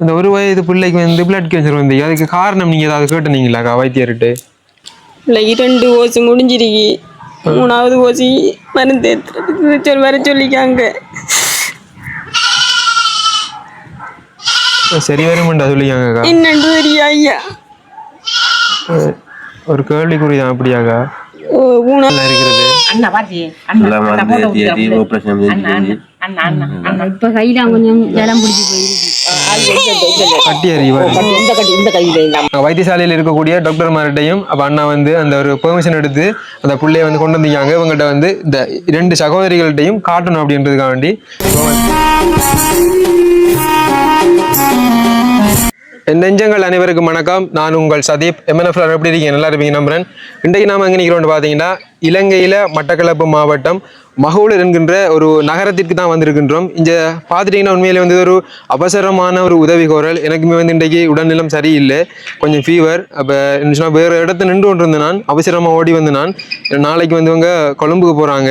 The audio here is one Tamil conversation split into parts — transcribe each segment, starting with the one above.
இந்த ஒரு வயது பிள்ளைக்கு வந்து பிளட் கேன்சர் வந்து அதுக்கு காரணம் நீங்க ஏதாவது கேட்டுனீங்களாக்கா வைத்தியர்கிட்ட பிள்ளைக்கு ரெண்டு ஓசி முடிஞ்சிருக்கு மூணாவது ஓசி மருந்து சொல்லி வர சொல்லிக்காங்க சரி வருமெண்டா சொல்லியாங்கக்கா என்னண்டு தெரியா ஐயா ஒரு கேள்விக்குறிதான் அப்படியாக்கா ஓ, மூணா நல்லா இருக்கிறது அண்ணா அண்ணா அண்ணா அண்ணா அண்ணா இப்போ கையில் கொஞ்சம் ஜலம் பிடிச்சி போயிருக்கு வைத்தியசாலையில் இருக்கக்கூடிய டாக்டர் மார்கிட்டையும் அப்போ அண்ணா வந்து அந்த ஒரு பெர்மிஷன் எடுத்து அந்த பிள்ளைய வந்து கொண்டு வந்திருக்காங்க. இவங்கள்ட்ட வந்து இந்த இரண்டு சகோதரிகள்கிட்டையும் காட்டணும் அப்படின்றதுக்காக வேண்டி நெஞ்சங்கள் அனைவருக்கும் வணக்கம். நான் உங்கள் சதீப். எம்என்எஃப் எப்படி இருக்கீங்க? நல்லா இருப்பீங்க நம்புறேன். இன்றைக்கு நாம எங்கே நிற்கிறோம்னு பார்த்தீங்கன்னா இலங்கையில் மட்டக்களப்பு மாவட்டம் மகூலர் என்கின்ற ஒரு நகரத்திற்கு தான் வந்திருக்கின்றோம். இங்கே பார்த்துட்டிங்கன்னா உண்மையிலே வந்து ஒரு அவசரமான ஒரு உதவி கோரல் எனக்குமே வந்து இன்றைக்கு உடல்நிலம் சரியில்லை. கொஞ்சம் ஃபீவர் அப்போ சொன்னால் வேறு இடத்த நின்று கொண்டு இருந்த நான் அவசரமாக ஓடி வந்து நான். நாளைக்கு வந்து கொழும்புக்கு போகிறாங்க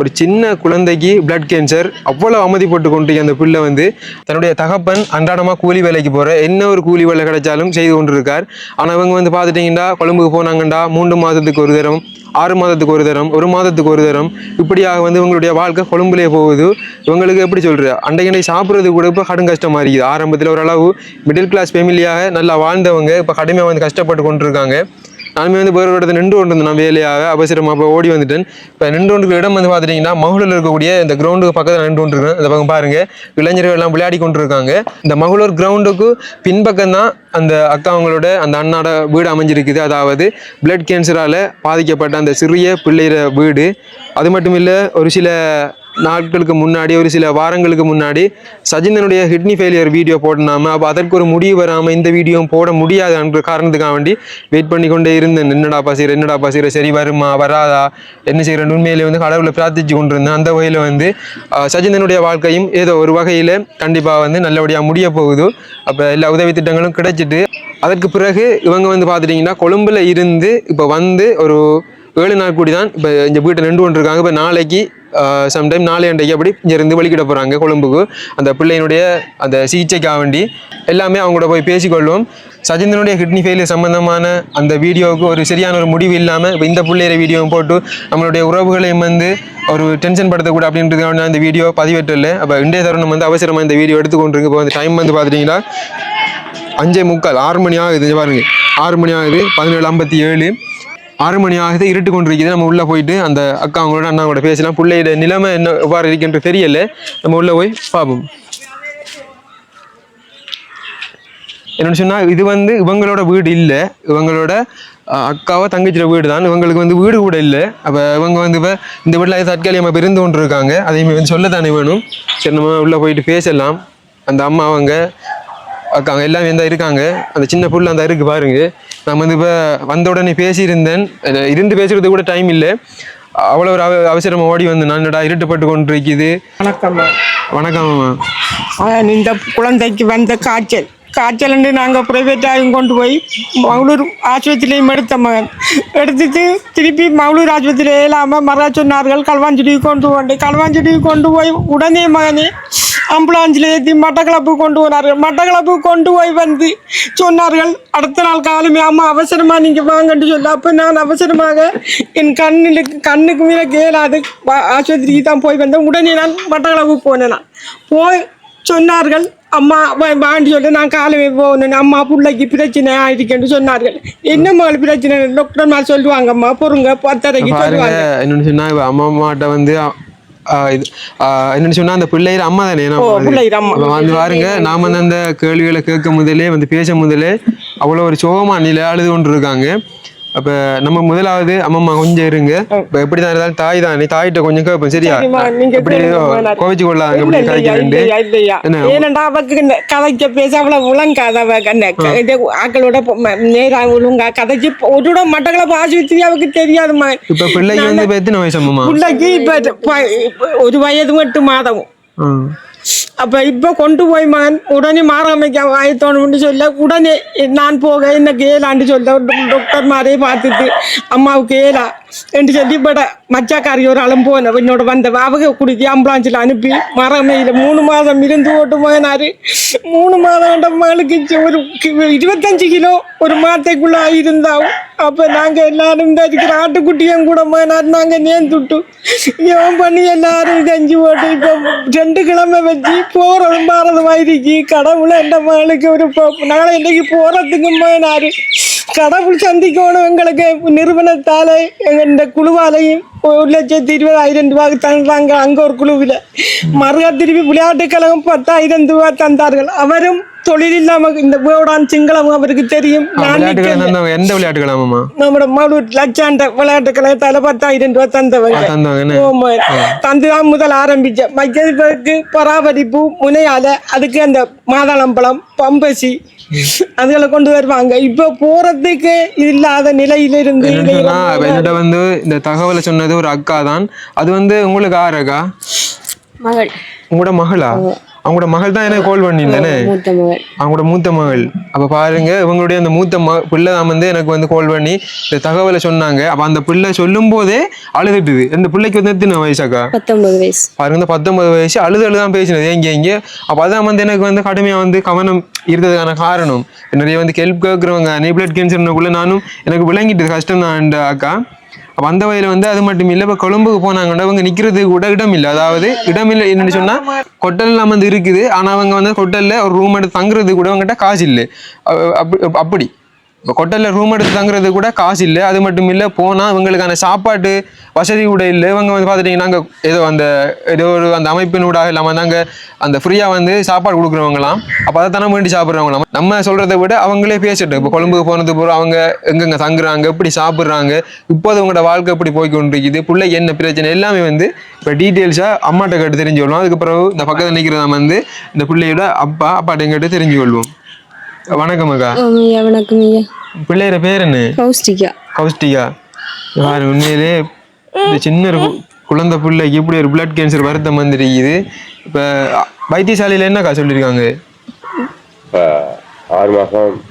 ஒரு சின்ன குழந்தைக்கு பிளட் கேன்சர் அவ்வளோ அமைதி போட்டு கொண்டு அந்த பிள்ளை வந்து தன்னுடைய தகப்பன் அன்றாடமாக கூலி வேலைக்கு போகிற என்ன ஒரு கூலி வேலை கிடைச்சாலும் செய்து கொண்டிருக்கார். ஆனால் இவங்க வந்து பார்த்துட்டிங்கன்னா கொழும்புக்கு போனாங்கண்டா மூன்று மாதத்துக்கு ஒரு தரம் ஆறு மாதத்துக்கு ஒரு தரம் ஒரு மாதத்துக்கு ஒரு தரம். இப்படியாக வந்து இவங்களுடைய வாழ்க்கை கொழும்புலே போகுது. இவங்களுக்கு எப்படி சொல்கிறது அண்டைக்கண்டை சாப்பிட்றது கூட இப்போ கடும் கஷ்டமாக இருக்குது. ஆரம்பத்தில் ஓரளவு மிடில் கிளாஸ் ஃபேமிலியாக நல்லா வாழ்ந்தவங்க இப்போ கடுமையாக வந்து கஷ்டப்பட்டு கொண்டிருக்காங்க. நானுமே வந்து வேறு ஒரு இடத்துல நின்று கொண்டு இருந்தேன் நான் வேலையாக அவசரமாக இப்போ ஓடி வந்துட்டேன். இப்போ நின்று கொண்டு இடம் வந்து பார்த்துட்டிங்கன்னா மகளூர் இருக்கக்கூடிய இந்த கிரவுண்டுக்கு பக்கத்தில் நின்று கொண்டிருக்கேன் அந்த பக்கம் பாருங்கள் இளைஞர்கள் எல்லாம் விளையாடி கொண்டிருக்காங்க. இந்த மகளூர் கிரவுண்டுக்கு பின்பக்கம் தான் அந்த அக்கா அவங்களோட அந்த அண்ணாட வீடு அமைஞ்சிருக்குது. அதாவது பிளட் கேன்சரால் பாதிக்கப்பட்ட அந்த சிறிய பிள்ளைகிற வீடு. அது மட்டும் இல்லை ஒரு சில நாட்களுக்கு முன்னாடி ஒரு சில வாரங்களுக்கு முன்னாடி சஜிந்தனுடைய கிட்னி ஃபெயிலியர் வீடியோ போடனாம அப்போ அதற்கு ஒரு முடிவு வராமல் இந்த வீடியோ போட முடியாது என்ற காரணத்துக்காக வேண்டி வெயிட் பண்ணி கொண்டே இருந்தேன். என்னடா பசிர என்னடா பசிர சரி வருமா வராதா என்ன செய்கிறேன் உண்மையிலே வந்து கடவுளை பிரார்த்திச்சு கொண்டிருந்தேன். அந்த வகையில் வந்து சஜிந்தனுடைய வாழ்க்கையும் ஏதோ ஒரு வகையில் கண்டிப்பாக வந்து நல்லபடியாக முடிய போகுது. அப்போ எல்லா உதவி திட்டங்களும் கிடைச்சிட்டு அதற்கு பிறகு இவங்க வந்து பார்த்துட்டிங்கன்னா கொழும்பில் இருந்து இப்போ வந்து ஒரு ஏழு நாள் கூடி தான் இப்போ இந்த வீட்டை நின்று கொண்டு இருக்காங்க இப்போ நாளைக்கு சம்டைம் நாளை அன்றைக்கு அப்படி இங்கேருந்து வெளிக்கிட போகிறாங்க கொழும்புக்கு. அந்த பிள்ளையினுடைய அந்த சிகிச்சைக்காக வேண்டி எல்லாமே அவங்க கூட போய் பேசிக்கொள்வோம். சஜிந்தனுடைய கிட்னி ஃபெயிலியர் சம்பந்தமான அந்த வீடியோவுக்கு ஒரு சரியான ஒரு முடிவு இல்லாமல் இப்போ இந்த பிள்ளையிற வீடியோவும் போட்டு நம்மளுடைய உறவுகளையும் வந்து ஒரு டென்ஷன் படுத்தக்கூடாது அப்படின்றதுக்காக நான் இந்த வீடியோ பதிவேற்றில்லை அப்போ இன்றைய தருணம் வந்து அவசரமாக இந்த வீடியோ எடுத்துக்கொண்டிருக்கு. இப்போ அந்த டைம் வந்து பார்த்துட்டிங்கன்னா அஞ்சே முக்கால் ஆறு மணி ஆகுது. பாருங்க. ஆறு மணி ஆகுது பதினேழு ஐம்பத்தி ஏழு. ஆறு மணி ஆகுது இருட்டு கொண்டுருக்குது. நம்ம உள்ளே போயிட்டு அந்த அக்கா அவங்களோட அண்ணா கூட பேசலாம். பிள்ளையோட நிலைமை என்ன எவ்வாறு இருக்குன்ற தெரியல. நம்ம உள்ளே போய் பார்ப்போம். என்னன்னு சொன்னால் இது வந்து இவங்களோட வீடு இல்லை. இவங்களோட அக்காவை அக்காவோ தங்கச்சியோட வீடு தான் இவங்களுக்கு வந்து வீடு கூட இல்லை. அப்போ இவங்க வந்து இப்போ இந்த வீட்டில் தற்காலிகமாக இருந்து கொண்டு இருக்காங்க அதையுமே வந்து சொல்லத்தானே வேணும். சரி நம்ம உள்ளே போயிட்டு பேசலாம். அந்த அம்மா அவங்க அக்கா அவங்க எல்லாமே தான் இருக்காங்க. அந்த சின்ன புள்ள அந்த இருக்கு பாருங்கள் நான் வந்து இப்போ வந்த உடனே பேசியிருந்தேன். இருந்து பேசுறது கூட டைம் இல்லை. அவ்வளோ ஒரு அவ அவசரமாக ஓடி வந்து நான் என்னடா இருட்டுப்பட்டு கொண்டு இருக்குது வணக்கம் வணக்கம் இந்த குழந்தைக்கு வந்த காய்ச்சல். காய்ச்சல் நாங்கள் ப்ரைவேட்டாகவும் கொண்டு போய் மங்களூர் ஆஸ்பத்திரியிலையும் எடுத்த மகன். எடுத்துட்டு திருப்பி மங்களூர் ஆஸ்பத்திரியில் இல்லாமல் மறா சொன்னார்கள் களுவாஞ்செடி கொண்டு போண்டு களுவாஞ்செடி கொண்டு போய் உடனே மகனே ஆம்புலான்ஸில் ஏற்றி மட்டக்களப்பு கொண்டு போனார்கள். மட்டக்களப்பு கொண்டு போய் வந்து சொன்னார்கள் அடுத்த நாள் காலமே அம்மா அவசரமாக நீங்கள் வாங்கன்னு சொல்ல அப்போ நான் அவசரமாக என் கண்ணுக்கு கண்ணுக்கு மீற கேளாது ஆஸ்பத்திரிக்கு தான் போய் வந்தேன். உடனே நான் மட்டக்களப்பு போனேன் நான். போய் சொன்னார்கள் அம்மா வா- வான்னு சொல்லி நான் காலமே போகணும் அம்மா பிள்ளைக்கு பிரச்சனை ஆயிருக்குன்னு சொன்னார்கள். என்ன மகள் பிரச்சனை டாக்டர் மாதிரி சொல்லுவாங்க அம்மா பொறுங்க பத்தரைக்கு சொல்லுவாங்க. என்னன்னு சொன்னா இவ அம்மா அம்மாட்ட வந்து இது என்னன்னு சொன்னா அந்த பிள்ளையிற அம்மா தானே வந்து பாருங்க நாம வந்து அந்த கேள்விகளை கேட்க முதலே வந்து பேச முதலே அவ்வளோ ஒரு சோகமா நிலை அழுது கொண்டு இருக்காங்க அப்ப நம்ம முதலாவது அம்மம்மா கொஞ்சம் இருங்க. இப்ப எப்படி தான் இருந்தாலும் தாய் தானே. தாயிட்ட கொஞ்சம் கேட்போம் சரியா? வேணாம். கோவிச்சு கொள்ளாங்க இப்படி. என்ன? ஏனண்டா அவக்கு கதைக்க பேச அவ்வளவு இது ஆக்களோட நேரா ஒழுங்கா கதைச்சு ஒரு மட்டக்களப்பு ஆஸ்பத்திரி அவருக்கு தெரியாதுமா இப்ப பிள்ளைக்கு வந்து எத்தனை வயசு அம்மம்மா பிள்ளைக்கு இப்ப ஒரு வயது எட்டு மாதம். அப்போ இப்போ கொண்டு போய் மகன் உடனே மாறாமைக்க ஆயத்தோணும்னு சொல்ல உடனே நான் போக என்ன கேளான்னு சொல்ல டாக்டர் மாதிரியே பார்த்துட்டு அம்மாவுக்கு ஏலா என்று சொல்லி பட மச்சாக்காரி ஒரு ஆளும் போன என்னோட வந்த அவங்க குடிச்சு ஆம்புலான்ஸில் அனுப்பி மரமையில் மூணு மாதம் இருந்து ஓட்டு போனாரு மூணு மாதம் கண்ட மகளுக்கு ஒரு இருபத்தஞ்சு கிலோ ஒரு மாத்தைக்குள்ள இருந்தாவும் அப்போ நாங்கள் எல்லாரும் இந்த இருக்கிற ஆட்டுக்குட்டியும் கூட போனார் நாங்கள் நேர்ந்துட்டு ஏன் பண்ணி எல்லாரும் செஞ்சு போட்டு இப்போ ரெண்டு கிழமை வச்சு போகிறதும் பாரதும் ஆயிடுச்சு கடவுளை எந்த மாளுக்கு ஒரு நாளை இன்றைக்கு போகிறதுக்கும் போனாரு கடவுள் சந்திக்கணும் எங்களுக்கு நிறுவனத்தால் எங்கள் இந்த குழுவாலையும் ஒரு லட்சத்தி இருபதாயிரம் ரூபாய் தந்தாங்க அங்கே ஒரு குழுவில். மறுகா திருப்பி விளையாட்டு கழகம் பத்தாயிரம் ரூபாய் தந்தார்கள். அவரும் தொழில் இல்லாம இந்த வேடான் சிங்களம் அவருக்கு தெரியும். விளையாட்டுகள் எந்த விளையாட்டுகள் ஆமாம்மா? நம்மட மகளூர் லட்சாண்ட விளையாட்டு கழகத்தால பத்தாயிரம் ரூபாய் தந்தவங்க. தந்துதான் முதல் ஆரம்பிச்சேன் மைக்கிறதுக்கு பராமரிப்பு முனையால அதுக்கு அந்த மாதாளம்பழம் பம்பசி அதுகளை கொண்டு வருவாங்க. இப்போ போறதுக்கு இல்லாத நிலையில இருந்து என்னிட்ட வந்து இந்த தகவலை சொன்னது ஒரு அக்கா தான். அது வந்து உங்களுக்கு ஆறக்கா மகள். உங்களோட மகளா? அவங்களோட மகள் தான் எனக்கு கால் பண்ணியிருந்தேனே? அவங்களோட மூத்த மகள். அப்ப பாருங்க இவங்களுடைய அந்த மூத்த ம பிள்ளை தான் வந்து எனக்கு வந்து கால் பண்ணி இந்த தகவலை சொன்னாங்க. அப்ப அந்த பிள்ளை சொல்லும் போதே அழுதுட்டுது. இந்த பிள்ளைக்கு வந்து எத்தனை வயசாக்கா பத்தொன்பது வயசு. பாருங்க இந்த பத்தொன்பது வயசு அழுது அழுதான் பேசினது. எங்க எங்க அப்ப அதான் வந்து எனக்கு வந்து கடுமையா வந்து கவனம் இருந்ததுக்கான காரணம். நிறைய வந்து ஹெல்ப் கேட்குறவங்க நீ பிளட் கேன்சர்னுக்குள்ள நானும் எனக்கு விளங்கிட்டு கஷ்டம் தான் அக்கா. வந்த அந்த வயல வந்து அது மட்டும் இல்லை. இப்போ கொழும்புக்கு போனாங்கன்னா அவங்க நிக்கிறதுக்கு கூட இடம் இல்லை. அதாவது இடம் இல்லை என்னன்னு சொன்னா கொட்டல்லாம் வந்து இருக்குது. ஆனா அவங்க வந்து கொட்டலில் ஒரு ரூம் எடுத்து தங்குறது கூட அவங்ககிட்ட காசு இல்லை. அப்படி. இப்போ கொட்டலில் ரூம் எடுத்து தங்குறது கூட காசு இல்லை அது மட்டும் இல்லை போனால் இவங்களுக்கான சாப்பாட்டு வசதி கூட இல்லை. இவங்க வந்து பார்த்துட்டிங்கன்னா நாங்கள் ஏதோ அந்த ஏதோ ஒரு அந்த அமைப்பின் ஊடாக இல்லாமல் நாங்கள் அந்த ஃப்ரீயாக வந்து சாப்பாடு கொடுக்குறவங்களாம். அப்போ அதை தானே வேண்டி சாப்பிட்றவங்களாம். நம்ம சொல்கிறத விட அவங்களே பேசிட்டு இப்போ கொழும்புக்கு போனது போகிற அவங்க எங்கெங்க தங்குறாங்க எப்படி சாப்பிட்றாங்க இப்போது உங்களோட வாழ்க்கை எப்படி போய்கொண்டிருக்குது பிள்ளை என்ன பிரச்சனை எல்லாமே வந்து இப்போ டீட்டெயில்ஸாக அம்மாட்ட கேட்டு தெரிஞ்சு கொள்வோம் அதுக்கப்புறம் இந்த பக்கத்தில் நிற்கிறத வந்து இந்த பிள்ளையோட அப்பா அப்பாட்ட கேட்டு தெரிஞ்சு கொள்வோம் வணக்கம். அக்கா. ஐயா வணக்கம் ஐயா. பிள்ளையோட பேர் என்ன? கௌஸ்டிகா. கௌஸ்டிகா. யார் உண்மையிலே இந்த சின்ன ஒரு கு- குழந்தை பிள்ளைக்கு இப்படி ஒரு பிளட் கேன்சர் வருத்தம் வந்துருக்குது. இப்போ வைத்தியசாலையில் என்னக்கா சொல்லியிருக்காங்க ஆறு மாதம்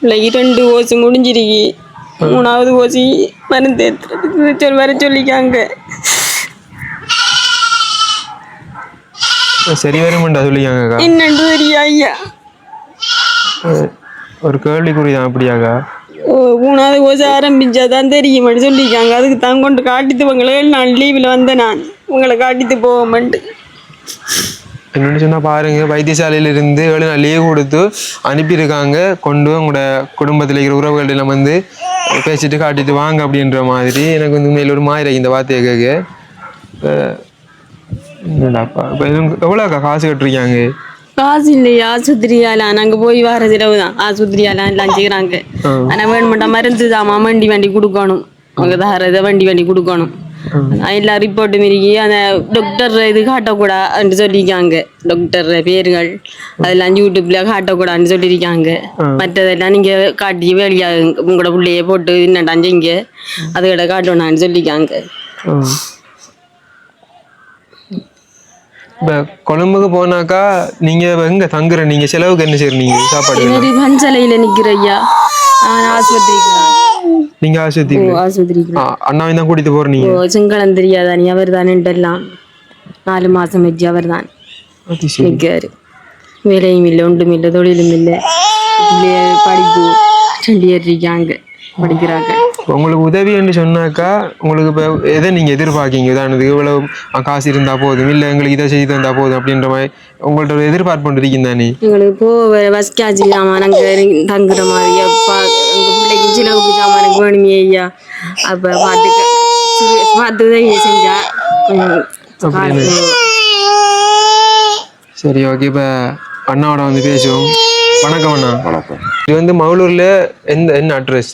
இல்லை இரண்டு ஓசி முடிஞ்சிருக்கி. மூணாவது ஓசி மருந்து ஏற்றுறதுக்கு சொல் வர சொல்லிக்காங்க. சரி வருமெண்டா சொல்லியிருக்காங்கக்கா என்னண்டு தெரியா ஐயா? ஒரு கேள்விக்குறி தான் அப்படியாக்கா ஓ, மூணாவது ஓசி ஆரம்பிச்சா தான் தெரியுமான்னு சொல்லிக்காங்க அதுக்கு தான் கொண்டு காட்டித்து உங்களை நான் லீவில் வந்தேன் நான். உங்களை காட்டித்து போவோம்ட்டு என்னன்னு சொன்னால் பாருங்க வைத்தியசாலையில இருந்து ஏழு நாள் லீவ் கொடுத்து அனுப்பியிருக்காங்க. கொண்டு உங்களோட குடும்பத்தில் இருக்கிற உறவுகள் எல்லாம் வந்து பேசிட்டு காட்டிட்டு வாங்க அப்படின்ற மாதிரி எனக்கு வந்து உண்மையில் ஒரு மாதிரி இந்த வார்த்தையை கேட்க. என்னடாப்பா இப்போ எவ்வளோக்கா காசு கட்டுருக்காங்க? காசு இல்லையா ஆஸ்பத்திரியால நாங்க போய் வர செலவு தான். ஆஸ்பத்திரியால எல்லாம் செய்யறாங்க ஆனா வேணுமெண்டா மருந்து தாமா வண்டி வண்டி கொடுக்கணும். அவங்க தரத வண்டி வண்டி கொடுக்கணும். எல்லா ரிப்போர்ட்டும் இருக்கி அந்த டாக்டர் இது காட்டக்கூடாதுன்னு சொல்லியிருக்காங்க. டாக்டர் பேர்கள் அதெல்லாம் யூடியூப்ல காட்டக்கூடாதுன்னு சொல்லியிருக்காங்க. மற்றதெல்லாம் நீங்க காட்டி வேலையா? உங்களோட பிள்ளைய போட்டு என்னடாஞ்சீங்க அதுகிட்ட காட்டணும்னு சொல்லியிருக்காங்க. இப்போ கொழும்புக்கு போனாக்கா நீங்கள் எங்கே தங்குற? நீங்கள் செலவுக்கு என்ன செய்றீங்க சாப்பாடு எனக்கு பஞ்சலையில நிக்கிற ஐயா? ஆஸ்பத்திரிக்கு நீங்கள் ஆஸ்பத்திரி ஆஸ்பத்திரிக்கு அண்ணாவை தான் கூட்டிட்டு போகிற ஓ நீங்கள் சிங்களம் தெரியாதா நீ? அவர் தானேட்டெல்லாம் நாலு மாசம் வச்சு அவர் தான் நிற்காரு வேலையும் இல்லை ஒன்றும் இல்லை தொழிலும் இல்லை. படிப்பு ரெண்டு பேர் இருக்காங்க படிக்கிறாங்க. உங்களுக்கு உதவி என்று சொன்னாக்கா உங்களுக்கு இப்போ எதை நீங்கள் எதிர்பார்க்கீங்க? உதாரணத்துக்கு இவ்வளவு அஹ், காசு இருந்தால் போதும் இல்லை எங்களுக்கு இதை செய்து தந்தால் போதும் அப்படின்ற மாதிரி உங்கள்ட்ட ஒரு எதிர்பார்ப்பு இருக்கும் தானே? எங்களுக்கு போ பஸ் காசு சாமான் அங்கே தங்குற மாதிரி அப்பா எங்கள் பிள்ளைக்கு சிலவுக்கு சாமான் எனக்கு வேணுமே ஐயா. அப்போ பார்த்துக்க பார்த்து உதவி செஞ்சா சரி ஓகே இப்போ அண்ணாவோட வந்து பேசுவோம். வணக்கம் அண்ணா. வணக்கம். இது வந்து மகளூரில் எந்த என்ன அட்ரஸ்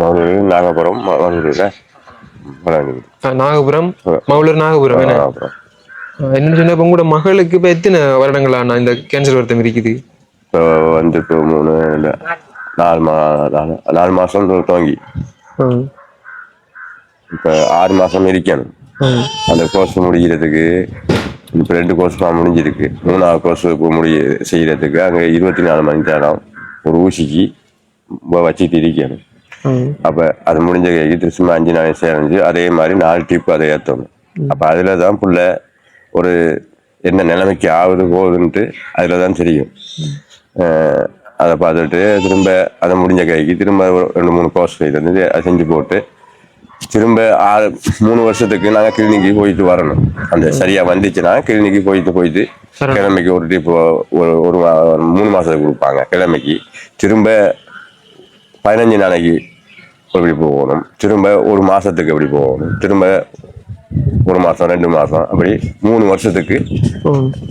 மதுரை நாகபுரம் நாகபுரம்? மகளூர் நாகபுரம் என்னன்னு சொன்னா உங்களோட மகளுக்கு இப்போ எத்தனை வருடங்களா அண்ணா இந்த கேன்சர் வருத்தம் இருக்குது? இப்போ வந்து இப்போ மூணு நாலு மா நாலு மாதம் துவங்கி இப்போ ஆறு மாதம் இருக்கணும் அந்த கோர்ஸ் முடிக்கிறதுக்கு இப்போ ரெண்டு கோர்ஸ் தான் முடிஞ்சிருக்கு. மூணாவது கோர்ஸ் இப்போ முடிய செய்கிறதுக்கு அங்கே இருபத்தி நாலு மணி நேரம் ஒரு ஊசிக்கு வச்சுட்டு இருக்கணும். அப்ப அது முடிஞ்ச கைக்கு திரும்ப அஞ்சு நாள் சேரஞ்சு அதே மாதிரி நாலு டிப்பு அதை ஏற்றணும். அப்ப அதுல தான் புள்ள ஒரு என்ன நிலைமைக்கு ஆகுது போகுதுன்ட்டு அதுல தான் தெரியும் அதை பார்த்துட்டு திரும்ப அதை முடிஞ்ச கைக்கு திரும்ப ரெண்டு மூணு கோர்ஸ் வந்து அதை செஞ்சு போட்டு திரும்ப ஆறு மூணு வருஷத்துக்கு நாங்கள் கிளினிக்கு போயிட்டு வரணும். அந்த சரியா வந்துச்சுன்னா கிளினிக்கு போயிட்டு போயிட்டு கிழமைக்கு ஒரு டிப் ஒரு ஒரு மூணு மாசத்துக்கு கொடுப்பாங்க. கிழமைக்கு திரும்ப பதினஞ்சு நாளைக்கு எப்படி போகணும்? திரும்ப ஒரு மாசத்துக்கு எப்படி போகணும்? திரும்ப ஒரு மாசம் ரெண்டு மாசம் அப்படி மூணு வருஷத்துக்கு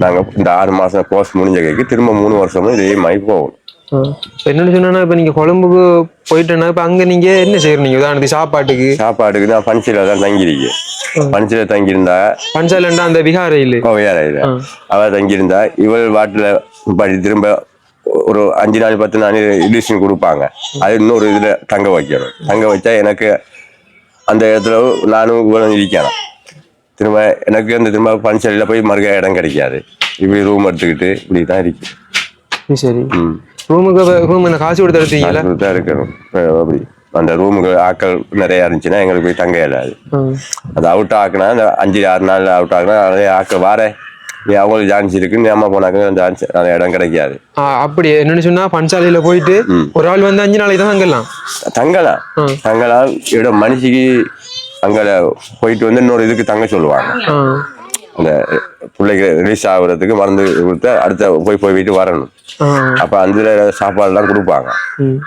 நாங்க இந்த ஆறு மாசம் கோர்ஸ் முடிஞ்ச கைக்கு திரும்ப மூணு வருஷமும் இதே மாதிரி போகணும். இப்போ என்னன்னு சொன்னா இப்போ நீங்க கொழம்புக்கு போயிட்டேன்னா இப்போ அங்க நீங்க என்ன செய்யறீங்க உதாரணத்துக்கு சாப்பாட்டுக்கு? சாப்பாடுக்கு நான் பஞ்சில தான் தங்கியிருக்கேன். பஞ்சில தங்கியிருந்தா பஞ்சாலண்டா அந்த விகாரையில்? கோவையார அவ தங்கியிருந்தா இவள் வாட்டில் படி திரும்ப ஒரு அஞ்சு நாள் பத்து நாள் ரிலேஷன் கொடுப்பாங்க. அது இன்னொரு இதுல தங்க வைக்கணும். தங்க வச்சா எனக்கு அந்த இடத்துல நானும் இவளும் இருக்கணும். திரும்ப எனக்கு அந்த திரும்ப பஞ்சலில் போய் மறுக்க இடம் கிடைக்காது. இப்படி ரூம் எடுத்துக்கிட்டு இப்படி தான் இருக்கு. சரி ம். ரூமுக்கு ரூம் காசு கொடுத்து எடுத்தீங்களா தான் இருக்கணும் அப்படி. அந்த ரூமுக்கு ஆட்கள் நிறைய இருந்துச்சுன்னா எங்களுக்கு போய் தங்க இயலாது. அது அவுட் ஆக்குனா அந்த அஞ்சு ஆறு நாள் அவுட் ஆக்குனா நிறைய ஆக்க வார நீ அவங்களுக்கு ஜான்சி இருக்கு. நீ அம்மா போனாக்க அந்த இடம் கிடைக்காது. அப்படி என்னன்னு சொன்னா பஞ்சாலையில போயிட்டு ஒரு ஆள் வந்து அஞ்சு நாளைக்கு தான் தங்கலாம். தங்கலாம் தங்கலாம். இடம் மனுஷிக்கு அங்க போயிட்டு வந்து இன்னொரு இதுக்கு தங்க சொல்லுவாங்க. அந்த பிள்ளைக்கு ரிலீஸ் ஆகுறதுக்கு மருந்து கொடுத்து அடுத்த போய் போய் வீட்டு வரணும். அப்ப அந்த சாப்பாடுலாம் கொடுப்பாங்க.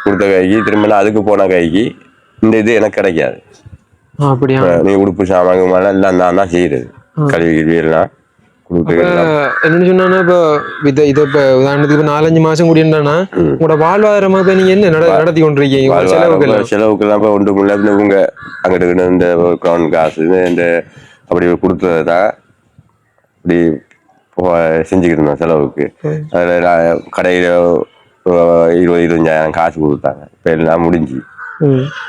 கொடுத்த கைக்கு திரும்ப அதுக்கு போன கைக்கு இந்த இது எனக்கு கிடைக்காது. நீ உடுப்பு சாமான் எல்லாம் நான் தான் செய்யறது. கழுவி கிழுவி எல்லாம். என்னன்னு சொன்னா இப்போ இத இத இப்ப உதாரணத்துக்கு இப்ப நாலஞ்சு மாசம் கூடியிருந்தானா உங்களோட வாழ்வாதாரமா இப்ப நீங்க என்ன நடத்தி கொண்டிருக்கீங்க உங்க செலவுகள் செலவுக்கெல்லாம் இப்போ ஒன்று முள்ள இவங்க அங்கிட்டு இந்த கிரவுண்ட் காசு இந்த அப்படி கொடுத்ததை தான் இப்படி போ- செஞ்சுக்கிட்டு இருந்தோம் செலவுக்கு. அதில் கடையில் இருபது இருபத்தஞ்சாயிரம் காசு கொடுத்தாங்க. இப்போ எல்லாம் முடிஞ்சு.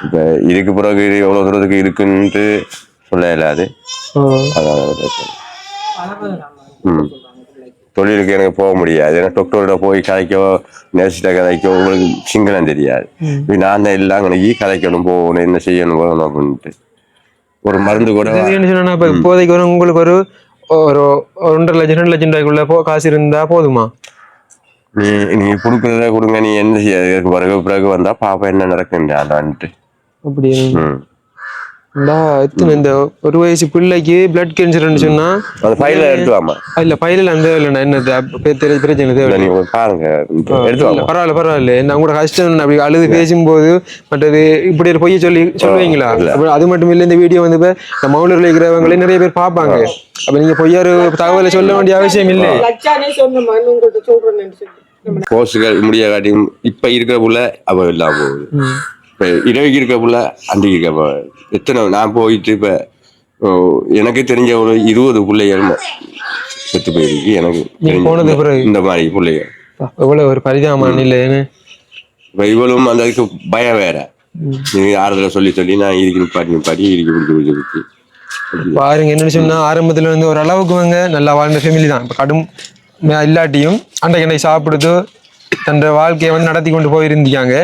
இப்போ இதுக்கு பிறகு எவ்வளோ தூரத்துக்கு இருக்குன்ட்டு சொல்ல இயலாது அதான். ம். தொழிலுக்கு எனக்கு போக முடியாது. ஏன்னா டாக்டரோட போய் கதைக்கோ நர்ஸ்கிட்ட கதைக்கோ உங்களுக்கு சிங்களம் தெரியாது. நான் தான் எல்லாம் கணக்கி கதைக்கணும் போகணும் என்ன செய்யணும் போகணும் அப்படின்ட்டு. ஒரு மருந்து கூட என்ன சொன்னா இப்ப இப்போதைக்கு ஒரு உங்களுக்கு ஒரு ஒரு ஒன்றரை லட்சம் ரெண்டு லட்சம் ரூபாய்க்குள்ள போ காசு இருந்தா போதுமா? நீ நீ கொடுக்குறத கொடுங்க நீ என்ன செய்ய? இதுக்கு பிறகு பிறகு வந்தா பாப்பா என்ன நடக்குங்க அதான்ட்டு. அப்படி ம். இந்தா ஒரு வயசு பிள்ளைக்கு பிளட் கேன்சர்னு சொன்னா? அந்த ஃபைல எடுத்து வாமா இல்ல பையில அந்த இல்லைண்ணா. என்னது பிரச்சனை இல்ல, தேவை நீங்க பாருங்க பரவாயில்ல பரவாயில்ல. நான் கூட கஷ்டம் அப்படி அழுது பேசும்போது மற்றது இப்படி ஒரு பொய்ய சொல்லி சொல்லுவீங்களா? அது மட்டும் இல்ல இந்த வீடியோ வந்து இப்ப மௌலூர்ல இருக்கிறவங்களே நிறைய பேர் பார்ப்பாங்க. அப்ப நீங்க பொய்யாரு தகவலை சொல்ல வேண்டிய அவசியம் இல்லை. கோர்ஸுகள் முடிய காட்டியும் இப்ப இருக்கிற புள்ள அவ இல்லாம போகுது. இப்ப இரவுக்கு இருக்க புள்ள அன்றைக்கு இருக்க. எத்தனை நான் போயிட்டு இப்ப எனக்கு தெரிஞ்ச ஒரு இருபது பிள்ளைகள் செத்து போயிருக்கு. எனக்கு போனது இந்த- பிறகு? இந்த மாதிரி பிள்ளைகள். எவ்வளவு ஒரு பரிதாபமான இல்லைன்னு இப்ப இவளும் அந்த இதுக்கு பயம் வேற. ஆறுதல சொல்லி சொல்லி நான் இருக்கு நிப்பாட்டி நிப்பாட்டி இருக்கு பிடிச்சி பிடிச்சி பிடிச்சி பாருங்க என்னன்னு சொன்னா ஆரம்பத்துல வந்து ஒரு அளவுக்கு அவங்க நல்லா வாழ்ந்த ஃபேமிலி தான். இப்ப கடும் இல்லாட்டியும் அன்றைக்கு அன்றைக்கு சாப்பிடுது தன் வாழ்க்கையை வந்து நடத்தி கொண்டு போயிருந்தாங்க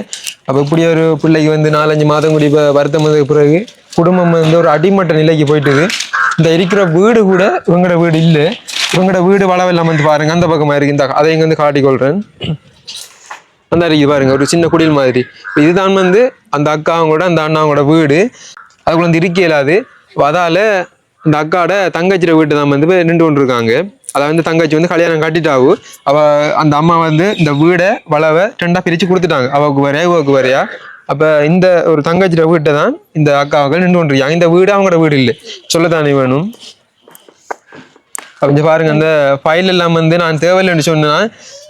அப்போ இப்படி ஒரு பிள்ளைக்கு வந்து நாலஞ்சு மாதம் கூடி இப்போ வருத்தம் வந்ததுக்கு பிறகு குடும்பம் வந்து ஒரு அடிமட்ட நிலைக்கு போயிட்டுது. இந்த இருக்கிற வீடு கூட இவங்களோட வீடு இல்லை. இவங்களோட வீடு வளவெல்லாம் வந்து பாருங்க அந்த பக்கமாக இருக்கு. இந்த அதை இங்கே வந்து காட்டிக்கொள்கிறேன் அந்த அருகே பாருங்க ஒரு சின்ன குடில் மாதிரி. இதுதான் வந்து அந்த அக்காவங்களோட அந்த அண்ணாவோட வீடு. அதுக்குள்ள வந்து இருக்க இயலாது அதால இந்த அக்காவோட தங்கச்சியோட வீட்டு தான் வந்து நின்று கொண்டு இருக்காங்க அதை வந்து தங்கச்சி வந்து கல்யாணம் கட்டிட்டாவு. அவ அந்த அம்மா வந்து இந்த வீடை வளவை ரெண்டா பிரிச்சு கொடுத்துட்டாங்க. அவக்கு வரையா இவக்கு வரையா அப்ப இந்த ஒரு தங்கச்சியோட வீட்டை தான் இந்த அக்காவுகள் நின்று கொண்டிருக்காங்க. இந்த வீடு அவங்களோட வீடு இல்லை. சொல்லத்தானே வேணும். கொஞ்சம் பாருங்க அந்த ஃபைல் எல்லாம் வந்து நான் தேவையில்லைன்னு சொன்னா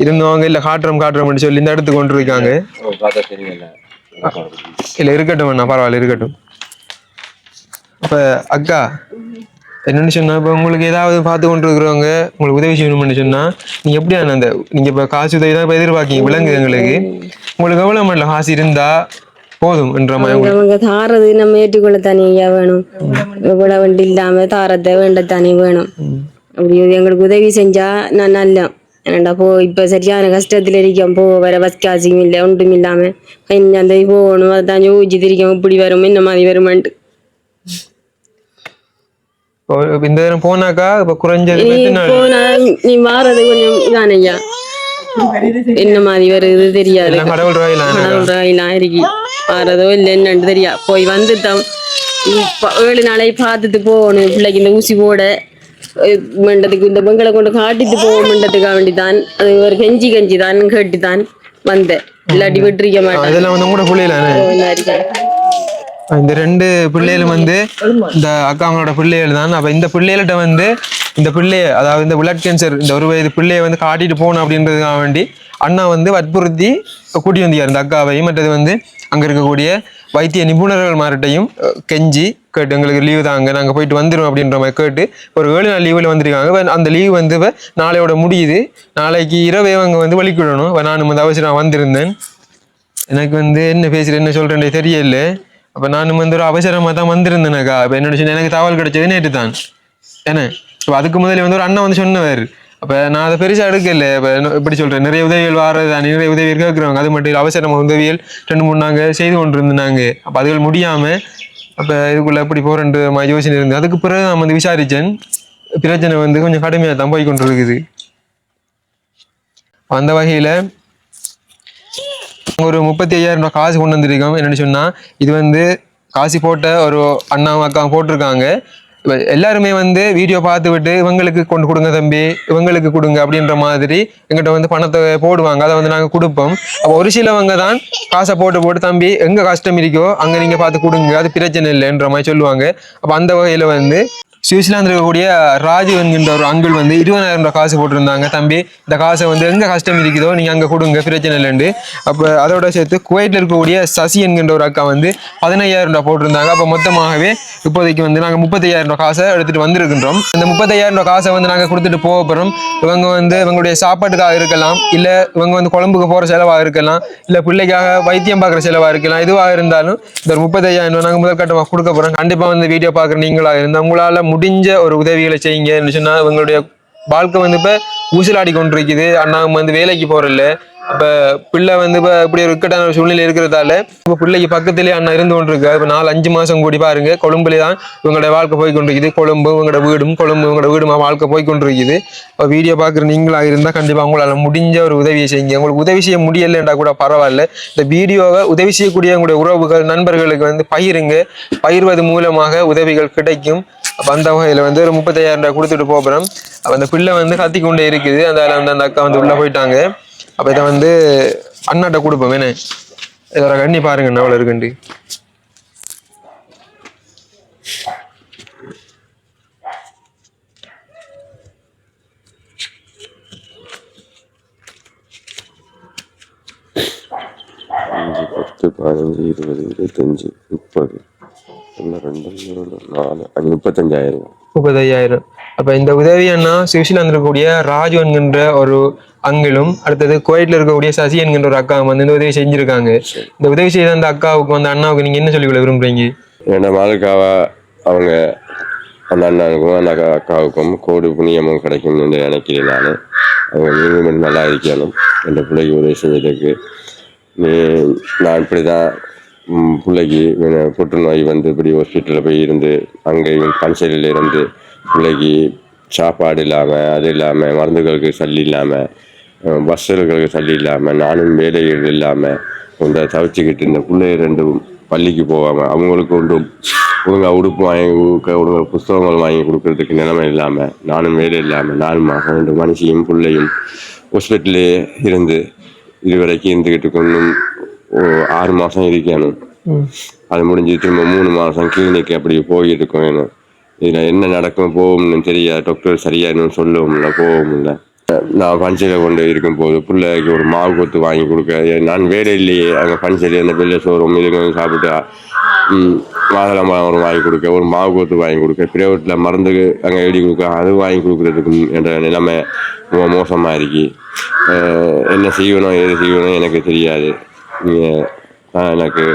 இருந்தவங்க இல்ல காட்டுறோம் காட்டுறோம்னு சொல்லி இந்த இடத்துக்கு கொண்டு இருக்காங்க. இல்ல இருக்கட்டும் அண்ணா பரவாயில்ல இருக்கட்டும். அப்ப அக்கா என்னன்னு சொன்னா இப்ப உங்களுக்கு ஏதாவது பார்த்து கொண்டு இருக்கிறவங்க உங்களுக்கு உதவி செய்யணும்னு சொன்னா நீங்க எப்படி அந்த நீங்க இப்ப காசு உதவி தான் இப்ப எதிர்பார்க்கீங்க விலங்கு எங்களுக்கு. உங்களுக்கு எவ்வளவு மட்டும் காசு இருந்தா போதும் என்ற மாதிரி அவங்க தாரது நம்ம ஏற்றுக்கொள்ள தனியா வேணும். இவ்வளவு வண்டி இல்லாம தாரத்தை வேண்டத்தானே வேணும். அப்படி எங்களுக்கு உதவி செஞ்சா நான் நல்ல. என்னடா போ இப்போ சரியான கஷ்டத்தில் இருக்கோம் போ வர பஸ் காசும் இல்லை ஒன்றும் இல்லாமல் அந்த போகணும் அதான் யோசிச்சு திரிக்கும் இப்படி வரும் இந்த மாதிரி வருமான்ட்டு. இப்போ இந்த நேரம் போனாக்கா இப்போ குறைஞ்சது நீ வாரது கொஞ்சம் இதானையா என்ன மாதிரி வருது தெரியாது கடவுள் கடவுள்லாம் இருக்கு. வாரதோ இல்லை என்னன்னு தெரியா? போய் வந்து ஏழு நாளை பார்த்துட்டு போகணும். பிள்ளைக்கு இந்த ஊசி போட மண்டத்துக்கு இந்த பெண்களை கொண்டு காட்டிட்டு போக மண்டத்துக்காக வேண்டிதான். அது ஒரு கெஞ்சி கெஞ்சி தான் கேட்டு தான் வந்தேன். இல்லாட்டி விட்டுருக்க மாட்டேன் இதெல்லாம் வந்து கூட இந்த ரெண்டு பிள்ளைகளும் வந்து இந்த அக்காங்களோட பிள்ளைகள் தான். அப்ப இந்த பிள்ளைகள்கிட்ட வந்து இந்த பிள்ளைய அதாவது இந்த பிளட் கேன்சர் இந்த ஒரு வயது பிள்ளைய வந்து காட்டிட்டு போகணும் அப்படின்றதுக்காக வேண்டி அண்ணா வந்து வற்புறுத்தி கூட்டி வந்தியார் இந்த அக்காவையும் மற்றது வந்து அங்க இருக்கக்கூடிய வைத்திய நிபுணர்கள் மார்கிட்டையும் கெஞ்சி கேட்டு எங்களுக்கு லீவு தாங்க நாங்க போயிட்டு வந்துடும் அப்படின்ற மாதிரி கேட்டு ஒரு ஏழு நாள் லீவில் வந்திருக்காங்க. அந்த லீவ் வந்து நாளையோட முடியுது. நாளைக்கு இரவே அவங்க வந்து வலிக்கிடணும் இப்ப நானும் வந்து அவசரம் வந்திருந்தேன். எனக்கு வந்து என்ன பேசுற என்ன சொல்றேன்னு தெரியல. அப்போ நானும் வந்து ஒரு அவசரமாக தான் வந்திருந்தேனக்கா அப்போ என்னோட எனக்கு தகவல் கிடைச்சது நேற்று தான் என்ன இப்போ அதுக்கு முதல்ல வந்து ஒரு அண்ணன் வந்து சொன்னவர் அப்போ நான் அதை பெருசாக எடுக்கல இப்போ எப்படி சொல்கிறேன் நிறைய உதவிகள் வாரது நிறைய உதவிகள் கேட்குறவங்க அது மட்டும் இல்லை அவசரமாக உதவிகள் ரெண்டு மூணு நாங்கள் செய்து கொண்டு இருந்தாங்க அப்போ அதுகள் முடியாமல் அப்போ இதுக்குள்ளே எப்படி போறேன்ற மாதிரி யோசனை இருந்து அதுக்கு பிறகு நான் வந்து விசாரித்தேன் பிரச்சனை வந்து கொஞ்சம் கடுமையாக தான் போய் கொண்டு இருக்குது அந்த வகையில் ஒரு முப்பத்தி ஐயாயிரம் ரூபாய் காசு கொண்டு வந்திருக்கோம் என்னென்னு சொன்னால் இது வந்து காசு போட்ட ஒரு அண்ணாவும் அக்காவும் போட்டிருக்காங்க. எல்லாருமே வந்து வீடியோ பார்த்து விட்டு இவங்களுக்கு கொண்டு கொடுங்க தம்பி இவங்களுக்கு கொடுங்க அப்படின்ற மாதிரி எங்கிட்ட வந்து பணத்தை போடுவாங்க. அதை வந்து நாங்கள் கொடுப்போம். அப்போ ஒரு சிலவங்க தான் காசை போட்டு போட்டு தம்பி எங்கே கஷ்டம் இருக்கோ அங்கே நீங்கள் பார்த்து கொடுங்க அது பிரச்சனை இல்லைன்ற மாதிரி சொல்லுவாங்க. அப்போ அந்த வகையில் வந்து சுவிட்சர்லாந்து இருக்கக்கூடிய ராஜு என்கின்ற ஒரு அங்கிள் வந்து இருபதாயிரம் ரூபாய் காசு போட்டிருந்தாங்க. தம்பி இந்த காசை வந்து எங்கே கஷ்டம் இருக்குதோ நீங்கள் அங்கே கொடுங்க பிரச்சனை இல்லைண்டு அப்போ அதோட சேர்த்து குவைட்டில் இருக்கக்கூடிய சசி என்கின்ற ஒரு அக்கா வந்து பதினையாயிரம் ரூபாய் போட்டிருந்தாங்க. அப்போ மொத்தமாகவே இப்போதைக்கு வந்து நாங்கள் முப்பத்தையாயிரம் ரூபாய் காசை எடுத்துகிட்டு வந்திருக்கின்றோம். இந்த முப்பத்தையாயிரம் ரூபாய் காசை வந்து நாங்கள் கொடுத்துட்டு போக போகிறோம் இவங்க வந்து இவங்களுடைய சாப்பாட்டுக்காக இருக்கலாம் இல்லை இவங்க வந்து குழம்புக்கு போகிற செலவாக இருக்கலாம் இல்லை பிள்ளைக்காக வைத்தியம் பார்க்குற செலவாக இருக்கலாம் எதுவாக இருந்தாலும் இந்த ஒரு முப்பத்தையாயிரம் ரூபாய் நாங்கள் முதல் கட்டமாக கொடுக்க போகிறோம் கண்டிப்பாக வந்து வீடியோ பார்க்குற நீங்களாக இருந்தால் உங்களால் முடிஞ்ச ஒரு உதவிகளை செய்யுங்க சொன்னா இவங்களுடைய வாழ்க்கை வந்து இப்ப ஊசலாடி கொண்டிருக்குது. அண்ணாவும் வந்து வேலைக்கு போகிறல்ல அப்ப பிள்ளை வந்து இப்ப இப்படி ஒரு இக்கட்டான ஒரு சூழ்நிலை இருக்கிறதால இப்ப பிள்ளைக்கு பக்கத்துலேயே அண்ணா இருந்து கொண்டிருக்கா இப்ப நாலு அஞ்சு மாசம் கூடி பாருங்க கொழும்புலே தான் இவங்களோட வாழ்க்கை போய் கொண்டிருக்குது. கொழும்பு இவங்களோட வீடும் கொழும்பு இவங்களோட வீடுமா வாழ்க்கை போய் கொண்டிருக்குது. இப்போ வீடியோ பார்க்குற நீங்களா இருந்தா கண்டிப்பா உங்களால முடிஞ்ச ஒரு உதவியை செய்யுங்க. உங்களுக்கு உதவி செய்ய முடியலைன்றா கூட பரவாயில்ல. இந்த வீடியோவை உதவி செய்யக்கூடிய உங்களுடைய உறவுகள் நண்பர்களுக்கு வந்து பயிருங்க பயிர்வது மூலமாக உதவிகள் கிடைக்கும். அப்ப அந்த வகையில வந்து ஒரு முப்பத்தையாயிரம் ரூபாய் கொடுத்துட்டு போகிறோம் அப்போ அந்த பிள்ளை வந்து கத்தி கொண்டே இருக்குது. அந்த வந்து அந்த அக்கா வந்து உள்ள போயிட்டாங்க. அப்போ இதை வந்து அண்ணாட்ட கொடுப்போம். என்ன? இதோட கண்ணி பாருங்க என்ன அவ்வளோ இருக்குண்டு அஞ்சு பத்து பதினஞ்சு இருபது இருபத்தஞ்சு முப்பது. ஒன்று ரெண்டு மூணு நாலு அஞ்சு முப்பத்தஞ்சாயிரம். ரூபாய் முப்பத்தையாயிரம். அப்ப இந்த உதவி அண்ணா சுவிட்சர்லாந்து இருக்கக்கூடிய ராஜு என்கின்ற ஒரு அங்கிளும் அடுத்தது குவைட்ல இருக்கக்கூடிய சசி என்கின்ற ஒரு அக்கா வந்து இந்த உதவி செஞ்சிருக்காங்க. இந்த உதவி செய்த அந்த அக்காவுக்கு வந்து அண்ணாவுக்கு நீங்க என்ன சொல்லிக்கொள்ள விரும்புறீங்க? என்னோட மகளுக்காக அவங்க அந்த அண்ணனுக்கும் அந்த அக்கா அக்காவுக்கும் கோடி புண்ணியமும் கிடைக்கும்னு நினைக்கிறேன் நான். அவங்க நீங்களும் நல்லா இருக்கணும். என் பிள்ளைக்கு உதவி செய்வதற்கு. நீ நான் இப்படி தான் பிள்ளைக்கு புற்றுநோய் வந்து இப்படி ஹாஸ்பிட்டலில் போய் இருந்து அங்கேயும் பஞ்சலில் இருந்து பிள்ளைக்கு சாப்பாடு இல்லாமல் அது இல்லாமல் மருந்துகளுக்கு சல்லி இல்லாமல் பஸ்ஸுகளுக்கு சல்லி இல்லாமல் நானும் வேலைகள் இல்லாமல் இந்த தவிச்சுக்கிட்டு இந்த பிள்ளைய ரெண்டும் பள்ளிக்கு போகாமல் அவங்களுக்கு ஒன்றும் ஒழுங்கா உடுப்பு வாங்கி கொடுக்க ஒழுங்கா புஸ்தகங்கள் வாங்கி கொடுக்கறதுக்கு நிலைமை இல்லாமல் நானும் வேலை இல்லாமல் நானும் மகன் ரெண்டு மனுஷியும் பிள்ளையும் ஹாஸ்பிட்டலே இருந்து இதுவரைக்கும் இருந்துக்கிட்டு கொண்டும் ஆறு மாதம் இருக்கணும் அது முடிஞ்சு திரும்ப மூணு மாதம் கிளினிக் அப்படி போயிட்டு இருக்கோம் வேணும் இதில் என்ன நடக்கும் போகும்னு தெரியாது டாக்டர் சரியா இன்னும் சொல்லவும்ல போகும்ல. நான் பஞ்சையில் கொண்டு இருக்கும்போது பிள்ளைக்கு ஒரு மாவு கொத்து வாங்கி கொடுக்க. நான் வேலை இல்லையே அங்கே பஞ்சையில் அந்த பிள்ளை சோறும் இது கொஞ்சம் சாப்பிட்டு ம், மாதுளம்பழம் ஒரு வாங்கி கொடுக்க ஒரு மாவு கொத்து வாங்கி கொடுக்க. பிரைவேட்டில் மருந்துக்கு அங்கே எழுதி கொடுக்க அது வாங்கி கொடுக்குறதுக்கு என்ற நிலைமை ரொம்ப மோசமாக இருக்கு என்ன செய்யணும் ஏது செய்யணும் எனக்கு தெரியாது. எனக்கு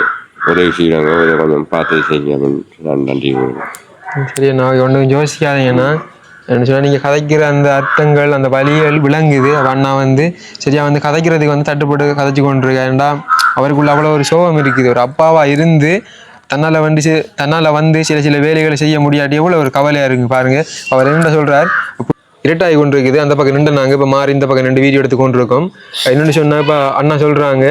உதவி செய்வாங்க உதவி கொஞ்சம் பார்த்து செய்யுங்க அப்படின்னு நான் நன்றி. கூறுவேன் சரி நான் ஒன்றும் யோசிக்காதீங்கண்ணா. என்ன சொன்னா நீங்கள் கதைக்கிற அந்த அர்த்தங்கள் அந்த வழிகள் விளங்குது. அண்ணா வந்து சரியா வந்து கதைக்கிறதுக்கு வந்து தட்டுப்பட்டு கதைச்சு கொண்டிருக்காருண்டா அவருக்குள்ள அவ்வளோ ஒரு சோகம் இருக்குது. ஒரு அப்பாவாக இருந்து தன்னால் வந்து தன்னால் வந்து சில சில வேலைகளை செய்ய முடியாட்டி எவ்வளோ ஒரு கவலையாக இருக்கு பாருங்கள் அவர் என்ன சொல்கிறார் இருட்டாகி கொண்டிருக்குது. அந்த பக்கம் நின்று நாங்கள் இப்போ மாறி இந்த பக்கம் ரெண்டு வீடியோ எடுத்து கொண்டிருக்கோம். இன்னொன்று சொன்னால் இப்போ அண்ணா சொல்கிறாங்க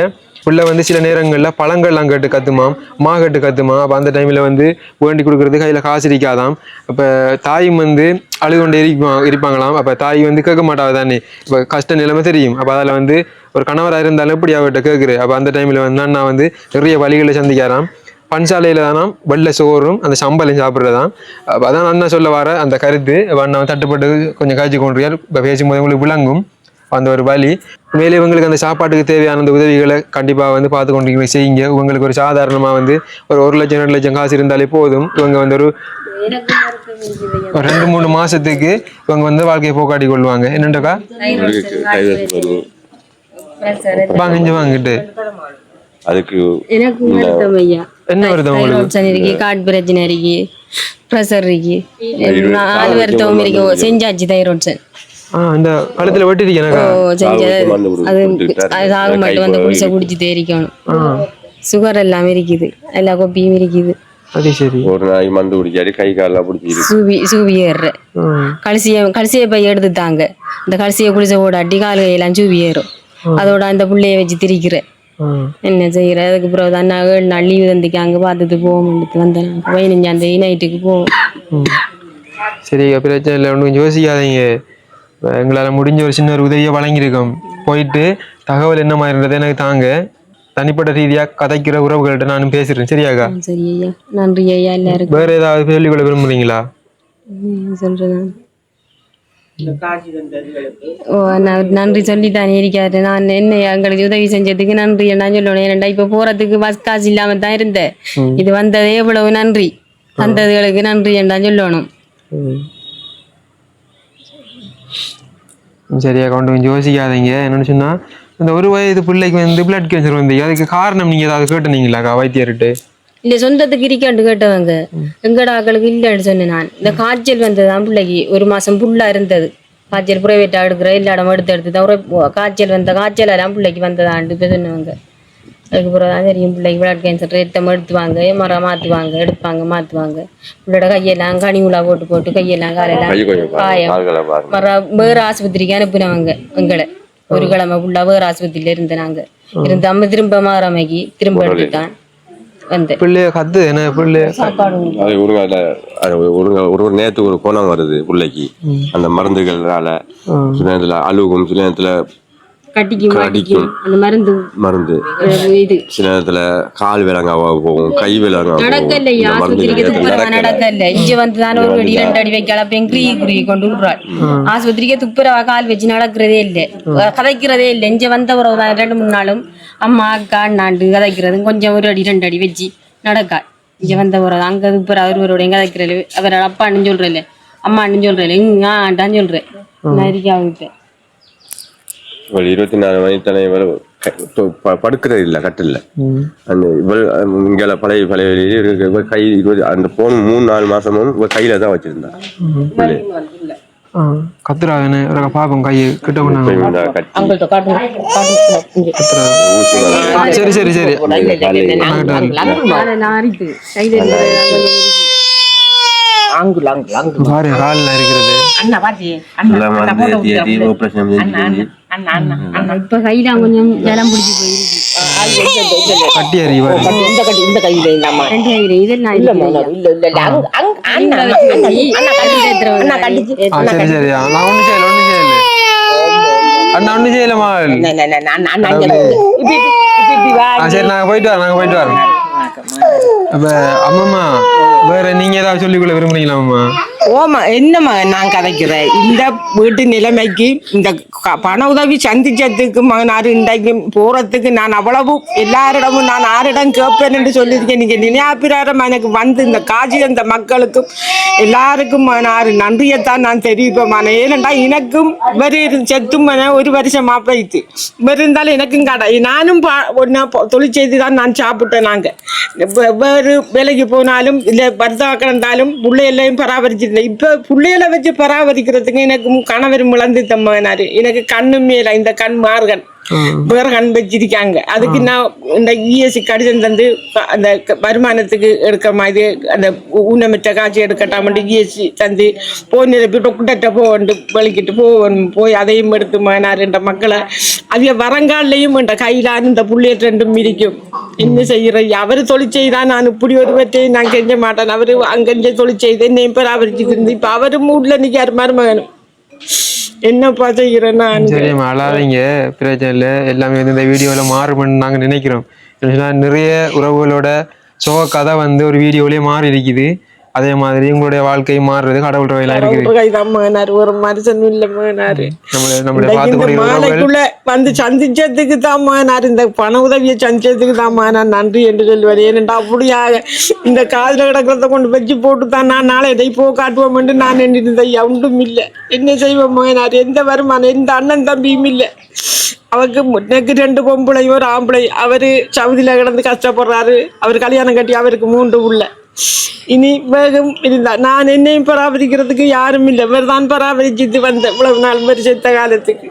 புள்ள வந்து சில நேரங்களில் பழங்கள்லாம் கேட்டு கத்துமாம் மா கேட்டு கத்துமா அப்போ அந்த டைமில் வந்து வேண்டி கொடுக்குறது கையில் காசு இருக்காதாம். அப்போ தாயும் வந்து அழுகொண்டு இருப்பா இருப்பாங்களாம். அப்போ தாய் வந்து கேட்க மாட்டாங்க தானே. இப்போ கஷ்ட நிலைமை தெரியும். அப்போ அதில் வந்து ஒரு கணவராக இருந்தாலும் எப்படி அவர்கிட்ட கேட்குறது? அப்போ அந்த டைமில் வந்து அண்ணா வந்து நிறைய வழிகளை சந்திக்காராம். பஞ்சாலையில் தானாம் வெள்ளை சோறும் அந்த சம்பளம் தான் அப்போ அதான் அண்ணா சொல்ல வர அந்த கருத்து. அப்ப அண்ணா தட்டுப்பட்டு கொஞ்சம் காய்ச்சி கொண்டு இப்போ பேசும்போது உங்களுக்கு விளங்கும். அந்த ஒரு வழி. மேலே இவங்களுக்கு அந்த சாப்பாட்டுக்கு தேவையான அந்த உதவிகளை கண்டிப்பாக வந்து பார்த்து கொண்டு செய்யுங்க. உங்களுக்கு ஒரு சாதாரணமாக வந்து ஒரு ஒரு லட்சம் ரெண்டு லட்சம் காசு இருந்தாலே போதும். இவங்க வந்து ஒரு ஒரு ரெண்டு மூணு மாசத்துக்கு இவங்க வந்து வாழ்க்கையை போக்காட்டி கொள்வாங்க. என்னண்டக்கா? வாங்க இங்க வாங்கிட்டு அதுக்கு என்ன வருது உங்களுக்கு? கார்டு பிரச்சனை இருக்கு ப்ரெஷர் இருக்கு. நாலு வருத்தம் இருக்கு. செஞ்சாச்சு தைராய்டு ஆ இந்த கழுத்துல வெட்டிருக்கேன் அது ஆக மட்டும் வந்து குடிசை குடிச்சு தேரிக்கணும் சுகர் எல்லாம் இருக்குது. எல்லா கொப்பியும் இருக்குது. அது சரி. ஒரு நாளைக்கு மருந்து குடிச்சாரு கை காலெல்லாம் பிடிச்சிருக்கு. சூவி சூவி ஏறுற. கலசிய கலசிய போய் எடுத்துட்டாங்க. இந்த கலசிய குடிசை ஓடாட்டி கால் கையெல்லாம் சூவி ஏறும் அதோட அந்த புள்ளைய வச்சு திரிக்கிற. என்ன செய்யற? அதுக்கு பிறகு தான் நான் ஏழு நாள் லீவு தந்திக்கு அங்கே பார்த்துட்டு போவோம் வந்தேன். பதினஞ்சாம் தேதி நைட்டுக்கு போவோம். சரி பிரச்சனை இல்லை. ஒன்றும் யோசிக்காதீங்க. எங்களால் முடிஞ்ச ஒரு சின்ன ஒரு உதவியை வழங்கியிருக்கோம். போயிட்டு தகவல் என்ன மாதிரின்றதை எனக்கு தாங்க. தனிப்பட்ட ரீதியாக கதைக்கிற உறவுகள்கிட்ட நானும் பேசுகிறேன் சரியாக்கா சரி ஐயா. நன்றி ஐயா எல்லாருக்கும். வேற ஏதாவது சொல்லிக்கொள்ள சொல்றேன் நான். ஓ நான் நன்றி சொல்லித்தானே இருக்காரு நான் என்ன எங்களுக்கு உதவி செஞ்சதுக்கு நன்றி. நான் சொல்லணும். ஏன்டா இப்ப போறதுக்கு பஸ் காசு இல்லாம தான் இருந்தேன். இது வந்ததே எவ்வளவு நன்றி. வந்ததுகளுக்கு நன்றி என்றா சொல்லணும் ம். சரியா கொண்டு கொஞ்சம் யோசிக்காதீங்க. என்னன்னு சொன்னா இந்த ஒரு வயது பிள்ளைக்கு வந்து பிளட் கேன்சர் வந்தீங்க. அதுக்கு காரணம் நீங்க ஏதாவது கேட்டுனீங்களாக்கா வைத்தியர்கிட்ட? இல்ல சொந்தத்துக்கு இருக்காண்டு கேட்டவங்க. எங்கட ஆக்களுக்கு இல்லைன்னு சொன்னேன் நான். இந்த காய்ச்சல் வந்ததுதான் பிள்ளைக்கு. ஒரு மாசம் புல்லா இருந்தது. காய்ச்சல் பிரைவேட்டா எடுக்கிற எல்லா இடம் எடுத்து எடுத்து தான் காய்ச்சல் வந்த காய்ச்சல் எல்லாம் பிள்ளைக்கு வந்ததாண்டு சொன்னவங்க. அதுக்கு பிறகு தான் தெரியும் பிள்ளைக்கு பிளட் கேன்சர் ரத்தம் எடுத்துவாங்க மரம் மாற்றுவாங்க எடுப்பாங்க மாற்றுவாங்க பிள்ளையோட கையெல்லாம் கனிவுலா போட்டு போட்டு கையெல்லாம் கை காலெல்லாம் கொஞ்சம் பாருங்க, காயம். மற வேற ஆஸ்பத்திரிக்கு அனுப்புனவங்க எங்களை. ஒரு கிழமை ஃபுல்லா வேற ஆஸ்பத்திரியில இருந்த நாங்க. இருந்து அம்மா திரும்ப மாறாமைக்கு திரும்ப எடுத்துட்டான் பிள்ளைய கத்து என்ன பிள்ளைய ஒருங்க ஒரு ஒரு நேரத்துக்கு ஒரு குணம் வருது பிள்ளைக்கு. அந்த மருந்துகள்னால சில நேரத்துல அழுகும் சில நேரத்துல கட்டிக்கும் மாட்டிக்கும். அந்த மருந்து. மருந்து. இது. சில நேரத்துல கால் விலங்காவா போகும் கை விலங்கா நடக்கல துப்புரவா நடக்கல இங்க வந்து தானே ஒரு அடி ரெண்டு அடி வைக்கல குறுகி குறுகி கொண்டு விடுறாள். ஆஸ்பத்திரிக்கு துப்புரவா கால் வச்சு நடக்கிறதே இல்ல. கதைக்கிறதே இல்ல. இங்க வந்த தான் ரெண்டு மூணு நாளும் அம்மா அக்கா அண்ணாண்டு கதைக்கிறது கொஞ்சம் ஒரு அடி ரெண்டு அடி வச்சு நடக்கா இங்க வந்த உறவு அங்க துப்புரவா ஒருவரோட கதைக்கிறது அவர் அப்பான்னு சொல்றேன் அம்மான்னு சொல்றேன் ஆண்டான்னு சொல்றேன். நான் இவள் இருபத்தி நாலு மணி தலை இவள் க- படுக்கிறது இல்ல கட்டில்ல அந்த இவள் இங்கே பழைய பழைய இவள் கை இருபது அந்த போன மூணு நாலு மாசமும் இவள் கையில தான் வச்சிருந்தா கத்துறாங்கன்னு ஒரு பாப்போம் கையை கிட்ட பண்ணாங்க சரி சரி சரி பாரு அண்ணா அண்ணா அண்ணா போட்டோ ஏத்தி அண்ணா அண்ணா அண்ணா இப்ப கையில கொஞ்சம் ஜலம் பிடிச்சி போயிருக்கு. கட்டி அறி பாரு இந்த கட்டி இந்த கையில இந்த அம்மா ரெண்டு கையில இதெல்லாம் இல்ல இல்ல மோனா, இல்ல இல்ல இல்ல அங்க அங்க அண்ணா அண்ணா அண்ணா கட்டி அண்ணா கட்டிச்சு ஆ சரி சரி ஆ, நான் ஒன்றும் செய்யல ஒன்றும் செய்யல அண்ணா ஒன்றும் செய்யலமா சரி நாங்கள் போயிட்டு வரோம் போயிட்டு வரோம் அப்போ அம்மம்மா வேற நீங்க ஏதாவது சொல்லிக்கொள்ள விரும்புறீங்களா அம்மா? ஓமா என்னம்மா நான் கதைக்கிறேன் இந்த வீட்டு நிலைமைக்கு இந்த க- பண உதவி சந்திச்சதுக்கு மகனாரு இன்றைக்கு போறதுக்கு நான் அவ்வளவு எல்லாரிடமும் நான் ஆரிடம் கேட்பேன் என்று சொல்லியிருக்கேன். நீங்க நினையாபிராரம் எனக்கு வந்து இந்த காட்சி அந்த மக்களுக்கும் எல்லாருக்கும் மகனாரு நன்றியைத்தான் நான் தெரிவிப்பேன் ஏனென்றா எனக்கும் இவர் செத்தும் மன ஒரு வருஷமா போயிட்டு இவர் இருந்தாலும் எனக்கும் கடை. நானும் பொ- தொழில் செய்து தான் நான் சாப்பிட்டேன் நாங்கள் வேறு வேலைக்கு போனாலும் இல்லை பர்தா கிடந்தாலும் பிள்ளை பராமரிச்சிருந்தேன். இப்போ பிள்ளைகளை வச்சு பராமரிக்கிறதுக்கு எனக்கு கணவர் இழந்து தம்மனாரு. எனக்கு கண்ணு மேல இந்த கண் மார்கன். வேற கண் வச்சிருக்காங்க அதுக்கு நான் இந்த இஎஸ்சி கடிதம் தந்து அந்த வருமானத்துக்கு எடுக்க மாதிரி அந்த ஊனமிட்ட காட்சி எடுக்கட்டாமட்டு இஎஸ்சி தந்து போய் நிரப்பி டொக்குட்ட போவண்டு வலிக்கிட்டு போவணும் போய் அதையும் எடுத்து மகனார் என்ற மக்களை அவைய வரங்காலையும் என்ற கையிலான இந்த புள்ளைய ரெண்டும் மிதிக்கும். என்ன செய்யற? அவரு தொழில் செய்தா நான் இப்படி ஒரு பற்றி நான் கெஞ்ச மாட்டேன். அவரு அங்கெஞ்ச தொழில் செய்து என்னையும் பராமரிச்சுட்டு இருந்து இப்ப அவரு மூட்ல நிக்காரு மருமகனும். என்னப்பா செய்யறேன் நான் சரி அழாதீங்க பிரச்சனை இல்லை. எல்லாமே வந்து இந்த வீடியோவில் மாறுமென்னு நாங்கள் நினைக்கிறோம். நிறைய உறவுகளோட சோக கதை வந்து ஒரு வீடியோலயே மாறி இருக்குது அதே மாதிரி உங்களுடைய வாழ்க்கை மாறுறது கடவுள் வகையெல்லாம் இருக்குது. ஒரு மனுஷன் இல்ல உறவுகள். மாலைக்குள்ள வந்து சந்திச்சதுக்கு தான் மகனார் இந்த பண உதவியை சந்திச்சதுக்கு தான் மகனார் நன்றி என்று சொல்லுவார். ஏனென்றா அப்படியாக இந்த காதுல கிடக்கிறத கொண்டு வச்சு போட்டு தான் நான் நாளை இதை போ காட்டுவோம் என்று நான் ஐயா ஒன்றும் இல்லை. என்ன செய்வோம் மகனார் எந்த வருமானம்? எந்த அண்ணன் தம்பியும் இல்லை. அவருக்கு எனக்கு ரெண்டு பொம்பளையும் ஒரு ஆம்பளை அவரு சவுதியில கிடந்து கஷ்டப்படுறாரு. அவர் கல்யாணம் கட்டி அவருக்கு மூன்று உள்ள இனி வேகம் இருந்தா நான் என்னையும் பராமரிக்கிறதுக்கு யாரும் இல்லை. இவர் தான் பராமரிச்சுட்டு வந்த இவ்வளவு நாள் மாதிரி செத்த காலத்துக்கு?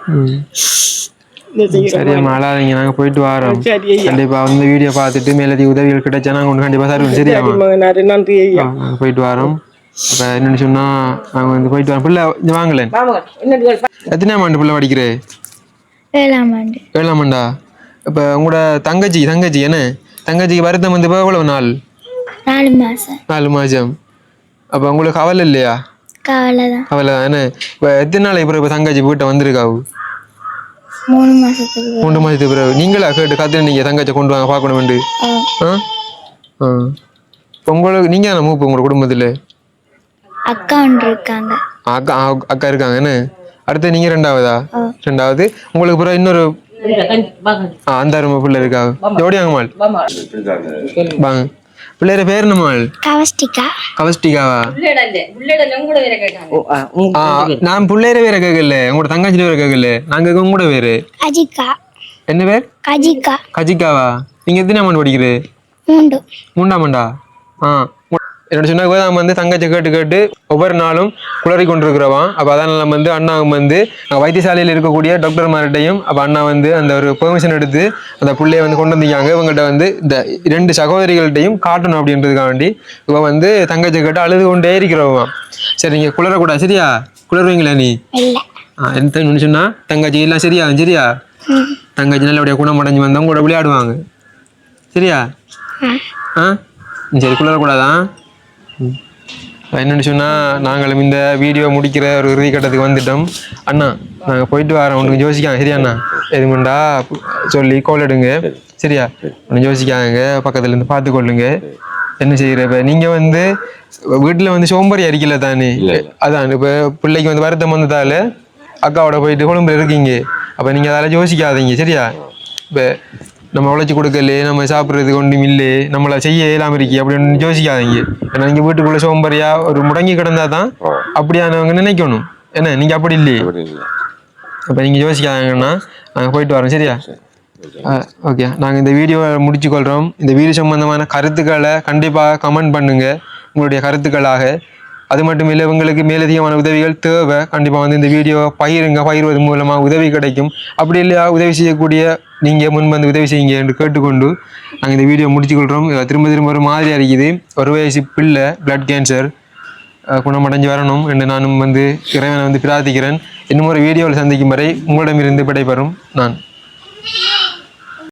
சரியாம்மா அழாதீங்க. நாங்கள் போயிட்டு வரோம். கண்டிப்பா வந்து வீடியோ பார்த்துட்டு மேலதி உதவிகள் கிடைச்சா நாங்கள் ஒன்று கண்டிப்பாக தருவோம் மகனாரு நன்றி ஐயா. போயிட்டு வரோம். அப்போ என்னன்னு சொன்னா நாங்கள் வந்து போயிட்டு வரோம். பிள்ளை இங்க வாங்கலேன் எத்தனை ஆண்டு பிள்ளை படிக்கிறே? ஏழாம் ஆண்டு. ஏழாம் ஆண்டா? இப்போ உங்களோட தங்கச்சி தங்கச்சி என்ன? தங்கச்சிக்கு வருத்தம் வந்து இப்போ எவ்வளவு நாள்? நாலு மாசம் நாலு மாதம் அப்போ உங்களுக்கு கவலை இல்லையா கவலை தான் கவலை என்ன இப்போ எத்தனை நாள் இப்போ இப்போ தங்கச்சி வீட்டை வந்திருக்காவு மூணு மாசத்துக்கு மூன்று மாதத்துக்கு பிறகு நீங்களா கேட்டு காத்து நீங்கள் தங்கச்சி கொண்டு வாங்க பார்க்கணும் வேண்டு ஆ ஆ இப்போ உங்களுக்கு நீங்கள் தானே மூப்பு உங்களோட குடும்பத்தில் அக்கா ஒன்று இருக்காங்க அக்கா அக்கா இருக்காங்க என்ன அடுத்து நீங்கள் ரெண்டாவதா ரெண்டாவது உங்களுக்கு பிறகு இன்னொரு ஆ, அந்த பிள்ளை இருக்கா ஜோடியாங்கம்மாள் வாங்க பிள்ளையோட பேர் என்னம்மாள் கவஸ்டிகா. கவஸ்டிகாவா? ஆ நான் பிள்ளையர வேற கேட்கல. உங்களோட தங்கச்சி வேற கேட்கல. நாங்க உங்களோட பேரு அஜிகா என்ன பேர்? கஜிகா. கஜிகாவா? நீங்க எத்தனை ஆண்டு படிக்கிறே? மூண்டு மூன்றாம் ஆண்டா? ஆ. என்னோட சொன்ன கோதாம் வந்து தங்கச்சி கேட்டு கேட்டு ஒவ்வொரு நாளும் குளறி கொண்டிருக்கிறவான் அப்போ அதனால நம்ம வந்து அண்ணாவும் வந்து அஹ், வைத்தியசாலையில் இருக்கக்கூடிய டாக்டர் மார்கிட்டையும் அப்போ அண்ணா வந்து அந்த ஒரு பெர்மிஷன் எடுத்து அந்த பிள்ளைய வந்து கொண்டு வந்திருக்காங்க. இவங்கள்ட்ட வந்து இந்த இரண்டு சகோதரிகள்கிட்டையும் காட்டணும் அப்படின்றதுக்காக வேண்டி இவன் வந்து தங்கச்சி கேட்டு அழுது கொண்டே இருக்கிறவன் சரி நீங்கள் குளரக்கூடாது சரியா? குளருவீங்களா நீ? ஒன்று சொன்னா? தங்கச்சி எல்லாம் சரியா? சரியா? தங்கச்சி நல்லபடியாக குணம் அடைஞ்சு வந்தவங்க கூட விளையாடுவாங்க. சரியா? ஆ. சரி குளரக்கூடாதான் ம். என்னன்னு சொன்னால் நாங்களும் இந்த வீடியோ முடிக்கிற ஒரு இறுதி கட்டத்துக்கு வந்துட்டோம். அண்ணா நாங்கள் போயிட்டு வரோம். ஒன்று யோசிக்காங்க. சரியா அண்ணா? எதுமுண்டா சொல்லி கோல் எடுங்க. சரியா? ஒன்று யோசிக்காங்க. பக்கத்துல இருந்து பார்த்து கொள்ளுங்க. என்ன செய்யற இப்போ? நீங்கள் வந்து வீட்டில் வந்து சோம்பேறி அடிக்கல தானே? அதான் இப்போ பிள்ளைக்கு வந்து வருத்தம் வந்ததால அக்காவோட போயிட்டு கொழும்புல இருக்கீங்க. அப்போ நீங்கள் அதால யோசிக்காதீங்க. சரியா? இப்போ நம்ம உழைச்சி கொடுக்கலையே நம்ம சாப்பிட்றதுக்கு ஒன்றும் இல்லை நம்மளை செய்ய இயலாம இருக்கி அப்படின்னு யோசிக்காதீங்க. ஏன்னா நீங்கள் வீட்டுக்குள்ளே சோம்பேறியா ஒரு முடங்கி கிடந்தா தான் அப்படியானவங்க நினைக்கணும். என்ன நீங்கள் அப்படி இல்லையே? அப்போ நீங்கள் யோசிக்காதீங்கன்னா நாங்கள் போயிட்டு வரோம் சரியா? ஓகே. நாங்கள் இந்த வீடியோவை முடிச்சுக்கொள்கிறோம் இந்த வீடியோ சம்பந்தமான கருத்துக்களை கண்டிப்பாக கமெண்ட் பண்ணுங்க. உங்களுடைய கருத்துக்களாக அது மட்டும் இல்லை உங்களுக்கு மேலதிகமான உதவிகள் தேவை. கண்டிப்பாக வந்து இந்த வீடியோ பயிருங்க பகிர்வது மூலமாக உதவி கிடைக்கும். அப்படி இல்லையா உதவி செய்யக்கூடிய நீங்கள் முன் வந்து உதவி செய்யுங்க என்று கேட்டுக்கொண்டு நாங்கள் இந்த வீடியோ முடிச்சுக்கொள்கிறோம் திரும்ப திரும்ப ஒரு மாதிரியாக இருக்குது. ஒரு வயசு பிள்ளை பிளட் கேன்சர் குணமடைஞ்சு வரணும் என்று நானும் வந்து இறைவனை வந்து பிரார்த்திக்கிறேன். இன்னும் ஒரு வீடியோவில் சந்திக்கும் வரை உங்களிடமிருந்து விடைபெறும் நான்.